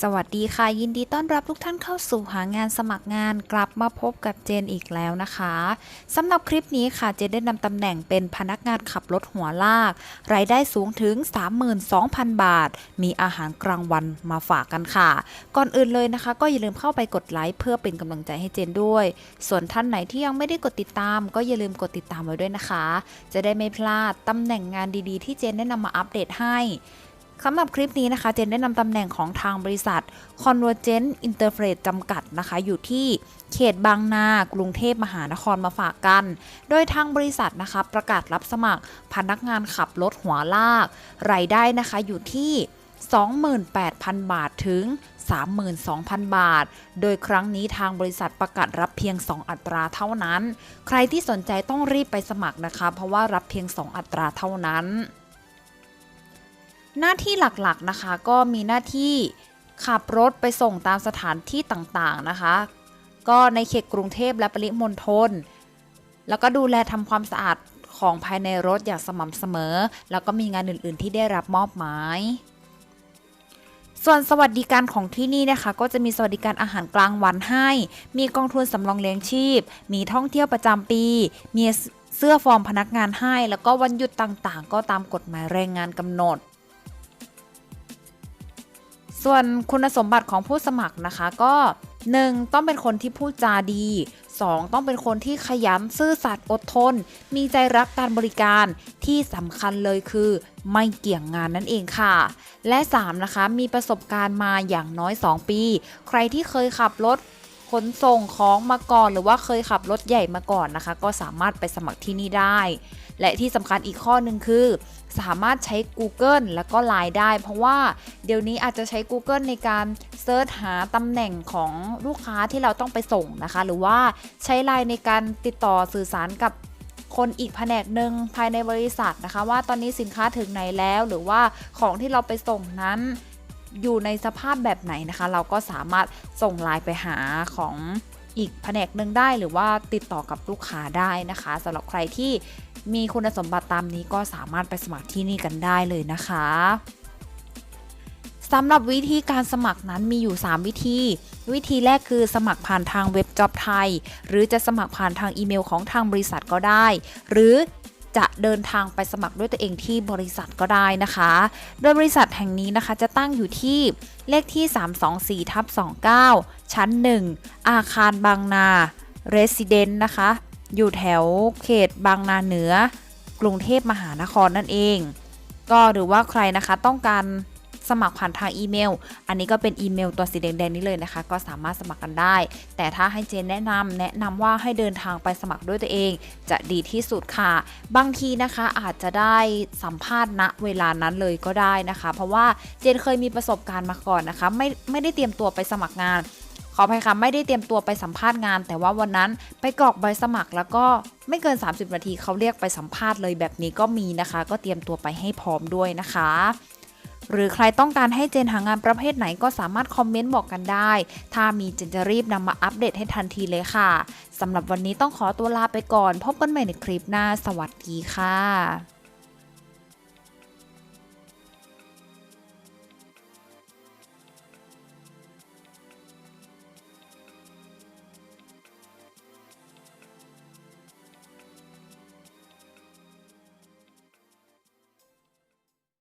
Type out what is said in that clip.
สวัสดีค่ะ ยินดีต้อนรับทุกท่านเข้าสู่หางานสมัครงานกลับมาพบกับเจนอีกแล้วนะคะสำหรับคลิปนี้ค่ะเจนได้นำตำแหน่งเป็นพนักงานขับรถหัวลาก รายได้สูงถึง 32,000 บาท มีอาหารกลางวันมาฝากกันค่ะ ก่อนอื่นเลยนะคะ ก็อย่าลืมเข้าไปกดไลค์เพื่อเป็นกำลังใจให้เจนด้วย ส่วนท่านไหนที่ยังไม่ได้กดติดตาม ก็อย่าลืมกดติดตามไว้ด้วยนะคะ จะได้ไม่พลาดตำแหน่งงานดีๆ ที่เจนได้นำมาอัปเดตให้ สำหรับคลิปนี้นะคะ เจนได้นำตำแหน่งของทางบริษัท Convergent Interface จำกัดนะคะ อยู่ที่เขตบางนา กรุงเทพมหานครมาฝากกัน โดยทางบริษัทนะคะ ประกาศรับสมัครพนักงานขับรถหัวลาก รายได้นะคะอยู่ที่ 28,000 บาทถึง 32,000 บาท โดยครั้งนี้ทางบริษัทประกาศรับเพียง 2 อัตราเท่านั้น ใครที่สนใจต้องรีบไปสมัครนะคะ เพราะว่ารับเพียง 2 อัตราเท่านั้น หน้าที่หลักๆนะคะก็มีหน้าที่ขับรถไปส่งตามสถานที่ต่างๆนะคะ ก็ในเขตกรุงเทพและปริมณฑลแล้วก็ดูแลทำความสะอาดของภายในรถอย่างสม่ำเสมอ แล้วก็มีงานอื่นๆที่ได้รับมอบหมาย ส่วนสวัสดิการของที่นี่นะคะ ก็จะมีสวัสดิการอาหารกลางวันให้ มีกองทุนสำรองเลี้ยงชีพ มีท่องเที่ยวประจำปี มีเสื้อฟอร์มพนักงานให้ แล้วก็วันหยุดต่างๆ ก็ตามกฎหมายแรงงานกำหนด ส่วนคุณสมบัติของผู้สมัครนะคะก็ 1. ต้องเป็นคนที่พูดจาดี 2. ต้องเป็นคนที่ขยันซื่อสัตย์อดทน มีใจรักการบริการที่สำคัญเลยคือ ไม่เกี่ยงงานนั่นเองค่ะ และ 3. นะคะมีประสบการณ์มาอย่างน้อย 2 ปี ใครที่เคยขับรถ ขนส่งของมาก่อน หรือว่าเคยขับรถใหญ่มาก่อนนะคะ ก็สามารถไปสมัครที่นี่ได้ และที่สำคัญอีกข้อหนึ่งคือ สามารถใช้ Google แล้วก็ Line ได้ เพราะว่าเดี๋ยวนี้อาจจะใช้ Google ในการเซิร์ชหาตำแหน่งของลูกค้าที่เราต้องไปส่งนะคะ หรือว่าใช้ Line ในการติดต่อสื่อสารกับคนอีกแผนกหนึ่งภายในบริษัทนะคะ ว่าตอนนี้สินค้าถึงไหนแล้ว หรือว่าของที่เราไปส่งนั้น อยู่ในสภาพแบบไหนนะคะ เราก็สามารถส่งไลน์ไปหาของอีกแผนกหนึ่งได้หรือว่าติดต่อกับลูกค้าได้นะคะสำหรับใครที่มีคุณสมบัติตามนี้ก็สามารถไปสมัครที่นี่กันได้เลยนะคะสำหรับวิธีการสมัครนั้นมีอยู่ 3 วิธี วิธีแรกคือสมัครผ่านทางเว็บจ็อบไทย หรือจะสมัครผ่านทางอีเมลของทางบริษัทก็ได้ หรือ จะเดินทางไปสมัครด้วยตัวเองที่บริษัทก็ได้นะคะ โดยบริษัทแห่งนี้นะคะจะตั้งอยู่ที่เลขที่ 324ทับ29 ชั้น 1 อาคารบางนาเรสซิเดนต์นะคะ อยู่แถวเขตบางนาเหนือ กรุงเทพมหานครนั่นเอง ก็หรือว่าใครนะคะต้องการ สมัครผ่านทางอีเมล อันนี้ก็เป็นอีเมลตัวสีแดงๆนี้เลยนะคะ ก็สามารถสมัครกันได้ แต่ถ้าให้เจนแนะนำแนะนำว่าให้เดินทางไปสมัครด้วยตัวเอง จะดีที่สุดค่ะ บางทีนะคะอาจจะได้สัมภาษณ์ณเวลานั้นเลยก็ได้นะคะ เพราะว่าเจนเคยมีประสบการณ์มาก่อนนะคะ ไม่ไม่ได้เตรียมตัวไปสมัครงานขออภัยค่ะไม่ได้เตรียมตัวไปสัมภาษณ์งาน แต่ว่าวันนั้นไปกรอกใบสมัครแล้วก็ไม่เกิน 30 นาทีเขาเรียกไปสัมภาษณ์เลยแบบนี้ก็มีนะคะ ก็เตรียมตัวไปให้พร้อมด้วยนะคะ หรือใครต้องการให้เจนหางานประเภทไหนก็สามารถคอมเมนต์บอกกันได้ ถ้ามีเจนจะรีบนำมาอัปเดตให้ทันทีเลยค่ะสำหรับวันนี้ต้องขอตัวลาไปก่อน พบกันใหม่ในคลิปหน้า สวัสดีค่ะ